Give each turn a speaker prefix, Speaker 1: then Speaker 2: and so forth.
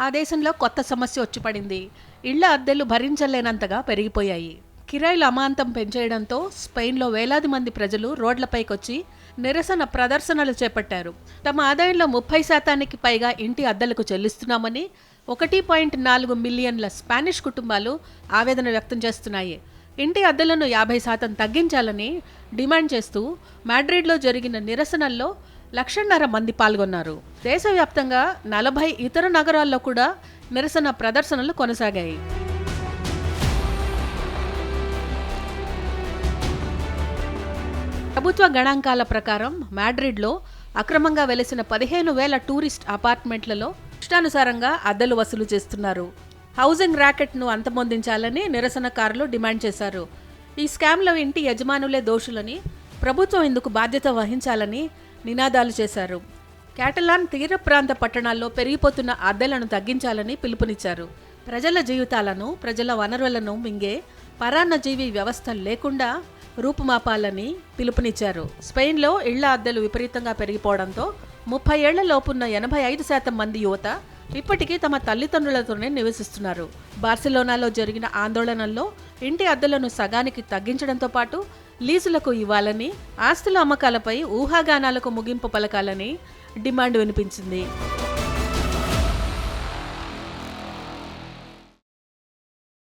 Speaker 1: ఆ దేశంలో కొత్త సమస్య వచ్చి పడింది. ఇళ్ళ అద్దెలు భరించలేనంతగా పెరిగిపోయాయి. కిరాయిలు అమాంతం పెంచేయడంతో స్పెయిన్లో వేలాది మంది ప్రజలు రోడ్లపైకొచ్చి నిరసన ప్రదర్శనలు చేపట్టారు. తమ ఆదాయంలో ముప్పై శాతానికి పైగా ఇంటి అద్దెలకు చెల్లిస్తున్నామని ఒకటి పాయింట్ నాలుగు మిలియన్ల స్పానిష్ కుటుంబాలు ఆవేదన వ్యక్తం చేస్తున్నాయి. ఇంటి అద్దెలను యాభై శాతం తగ్గించాలని డిమాండ్ చేస్తూ మాడ్రిడ్లో జరిగిన నిరసనల్లో లక్షన్నర మంది పాల్గొన్నారు. దేశవ్యాప్తంగా నలభై ఇతర నగరాల్లో కూడా నిరసన ప్రదర్శనలు కొనసాగాయి. ప్రభుత్వ గణాంకాల ప్రకారం మాడ్రిడ్లో అక్రమంగా వెలిసిన పదిహేను వేల టూరిస్ట్ అపార్ట్మెంట్లలో ఇష్టానుసారంగా అద్దెలు వసూలు చేస్తున్నారు. హౌసింగ్ ర్యాకెట్ను అంతమొందించాలని నిరసనకారులు డిమాండ్ చేశారు. ఈ స్కామ్లో ఇంటి యజమానులే దోషులని ప్రభుత్వం ఇందుకు బాధ్యత వహించాలని నినాదాలు చేశారు. క్యాటలాన్ తీర ప్రాంత పట్టణాల్లో పెరిగిపోతున్న అద్దెలను తగ్గించాలని పిలుపునిచ్చారు. ప్రజల జీవితాలను ప్రజల వనరులను మింగే పరాన్నజీవి వ్యవస్థ లేకుండా రూపుమాపాలని పిలుపునిచ్చారు. స్పెయిన్లో ఇళ్ళ అద్దెలు విపరీతంగా పెరిగిపోవడంతో ముప్పై ఏళ్ళ లోపున్న ఎనభై ఐదు శాతం మంది యువత ఇప్పటికీ తమ తల్లిదండ్రులతోనే నివసిస్తున్నారు. బార్సిలోనాలో జరిగిన ఆందోళనల్లో ఇంటి అద్దెలను సగానికి తగ్గించడంతో పాటు లీజులకు ఇవ్వాలని ఆస్తుల అమ్మకాలపై ఊహాగానాలకు ముగింపు పలకాలని డిమాండ్ వినిపించింది.